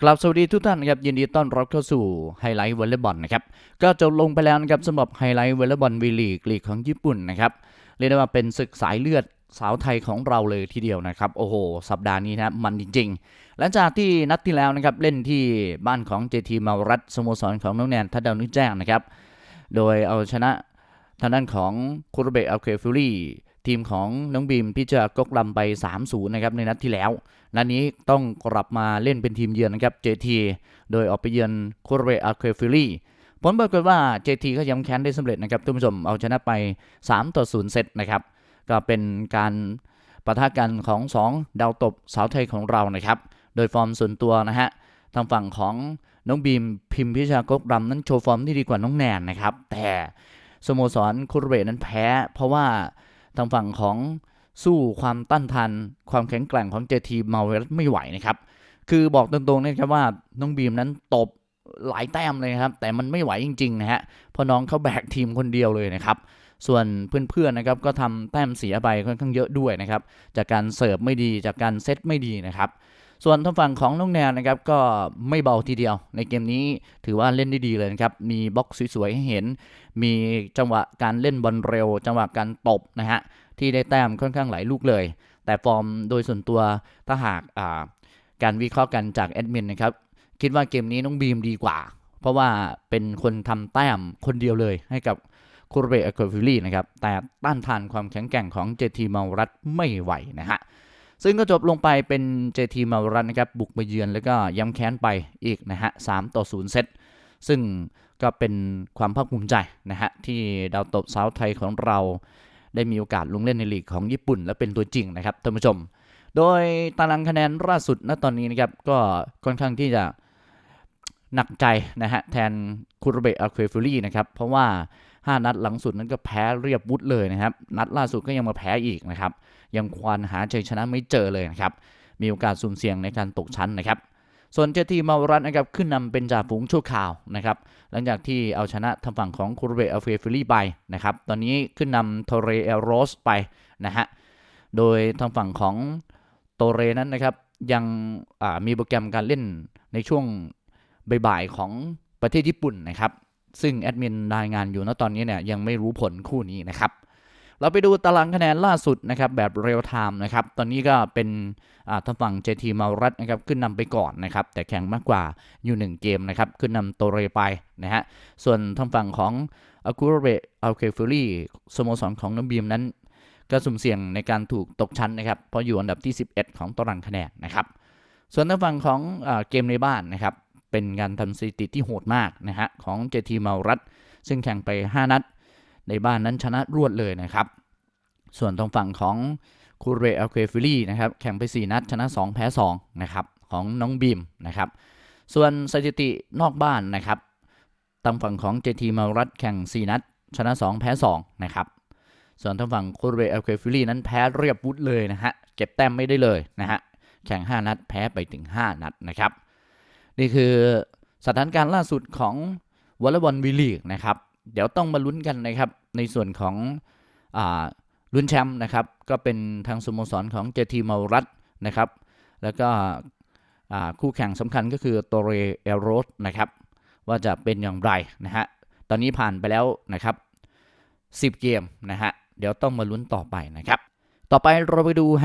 กลับสวัสดีทุกท่านครับยินดีต้อนรับเข้าสู่ไฮไลท์วอลเลย์บอลนะครับก็จบลงไปแล้วนะครับสำหรับไฮไลท์วอลเลย์บอลวีลีกลีกของญี่ปุ่นนะครับเรียกได้ว่าเป็นศึกสายเลือดสาวไทยของเราเลยทีเดียวนะครับโอ้โห สัปดาห์นี้นะมันจริงๆ หลังจากที่นัดที่แล้วนะครับเล่นที่บ้านของเจทีมารัตสโมสรของน้องแนนทัดดาวนึกแจ้งนะครับโดยเอาชนะทางด้านของคุรเบะอัลเคฟิลี่ ทีมของน้องบีมพิจารกกลำไป 3-0 นะครับในนัดที่แล้ว นัดนี้ต้องกลับมาเล่นเป็นทีมเยือนนะครับ JT โดยออกไปเยือนโคเรอาเคฟิลี่ผลปรากฏว่า JT ก็ย้ำแค้นได้สำเร็จนะครับท่านผู้ชมเอาชนะไป 3 ต่อ 0 เซตนะครับ ก็เป็นการประทะกันของ 2 ดาวตบสาวไทยของเรานะครับ โดยฟอร์มส่วนตัวนะฮะทางฝั่งของน้องบีมพิมพิชากกรำนั้นโชว์ฟอร์มที่ดีกว่าน้องแนนนะครับ แต่สโมสรคุรเบนั้นแพ้ เพราะว่า ทางฝั่งของสู้ความต้านทานความแข็งแกร่งของเจทีมาเวลไม่ไหวนะครับ คือบอกตรงๆนะครับว่าน้องบีมนั้นตบหลายแต้มเลยครับ แต่มันไม่ไหวจริงๆนะฮะเพราะน้องเขาแบกทีมคนเดียวเลยนะครับ ส่วนเพื่อนๆนะครับก็ทำแต้มเสียไปค่อนข้างเยอะด้วยนะครับ จากการเสิร์ฟไม่ดีจากการเซตไม่ดีนะครับ ส่วนทางฝั่งของน้องแนนนะครับก็ไม่เบาทีเดียว ในเกมนี้ถือว่าเล่นได้ดีเลยนะครับ มีบล็อกสวยๆให้เห็น มีจังหวะการเล่นบอลเร็ว จังหวะการตบนะฮะที่ได้แต้มค่อนข้างหลายลูกเลย แต่ฟอร์มโดยส่วนตัวถ้าหากาการวิเคราะห์กันจากแอดมินนะครับคิดว่าเกมนี้น้องบีมดีกว่า เพราะว่าเป็นคนทำแต้มคนเดียวเลยให้กับคูเรเบอร์ฟิลี่นะครับแต่ต้านทานความแข็งแกร่งของเจทีมารัตไม่ไหวนะฮะ ซึ่งก็จบลงไปเป็นเจทีมารัตนะครับ บุกไปเยือนแล้วก็ย้ำแค้นไปอีกนะฮะสามต่อศูนย์เซตซึ่งก็เป็นความภาคภูมิใจนะฮะที่ดาวตบสาวไทยของเรา ได้มีโอกาสลงเล่นในลีกของญี่ปุ่น และเป็นตัวจริงนะครับท่านผู้ชม โดยตารางคะแนนล่าสุดณตอนนี้นะครับก็ค่อนข้างที่จะหนักใจนะฮะแทนคุรเบะอาเคฟิลี่นะครับเพราะว่า 5 นัดหลังสุดนั้นก็แพ้เรียบวุฒเลยนะครับ นัดล่าสุดก็ยังมาแพ้อีกนะครับ ยังควานหาชัยชนะไม่เจอเลยนะครับ มีโอกาสสุ่มเสี่ยงในการตกชั้นนะครับ ส่วนเจทีมารัตนะครับขึ้นนำเป็นจ่าฝูงชั่วคราวนะครับ หลังจากที่เอาชนะทางฝั่งของคูรเบอัลเฟฟิลี่ไปนะครับ ตอนนี้ขึ้นนำโทเรเอโรสไปนะฮะ โดยทางฝั่งของโตเรนั้นนะครับยังมีโปรแกรมการเล่นในช่วงบ่ายๆของประเทศญี่ปุ่นนะครับ ซึ่งแอดมินรายงานอยู่ณตอนนี้เนี่ยยังไม่รู้ผลคู่นี้นะครับเราไปดูตารางคะแนนล่าสุดนะครับแบบเรียลไทม์นะครับ ตอนนี้ก็เป็นทางฝั่ง JT มารัตนะครับขึ้นนำไปก่อนนะครับ แต่แข่งมากกว่าอยู่ 1 เกมนะครับ ขึ้นนำโตเรไปนะฮะ ส่วนทางฝั่งของอากูเรอัลเคฟิลี่สโมสรของน้องบีมนั้น ก็สุ่มเสี่ยงในการถูกตกชั้นนะครับ เพราะอยู่อันดับที่ 11 ของตารางคะแนนนะครับ ส่วนทางฝั่งของอเกมในบ้านนะครับ เป็นการทำสถิติที่โหดมากนะฮะของ JT มารัตซึ่งแข่งไป 5 นัด ในบ้านนั้นชนะรวดเลยนะครับ ส่วนตรงฝั่งของคูเรอัลเคฟิลี่นะครับแข่งไป 4 นัดชนะ 2 แพ้2นะครับของน้องบีมนะครับส่วนสถิตินอกบ้านนะครับทางฝั่งของ JT มารัตแข่ง 4 นัด ชนะ 2 แพ้2นะครับส่วนทางฝั่งคูเรอัลเคฟิลี่นั้นแพ้เรียบวุฒเลยนะฮะเก็บแต้มไม่ได้เลยนะฮะแข่ง 5 นัด แพ้ไปถึง 5 นัดนะครับ นี่คือสถานการณ์ล่าสุดของวอลเลย์บอลวีลีกนะครับ เดี๋ยวต้องมาลุ้นกันนะครับ ในส่วนของอลุ้นแชมป์นะครับ ก็เป็นทางสโมสรของเจทีมารัตนะครับ แล้วก็คู่แข่งสำคัญก็คือโตเรเอโรสนะครับ ว่าจะเป็นอย่างไรนะฮะ ตอนนี้ผ่านไปแล้วนะครับ 10 เกมนะฮะ เดี๋ยวต้องมาลุ้นต่อไปนะครับ ต่อไปเราไปดูไฮ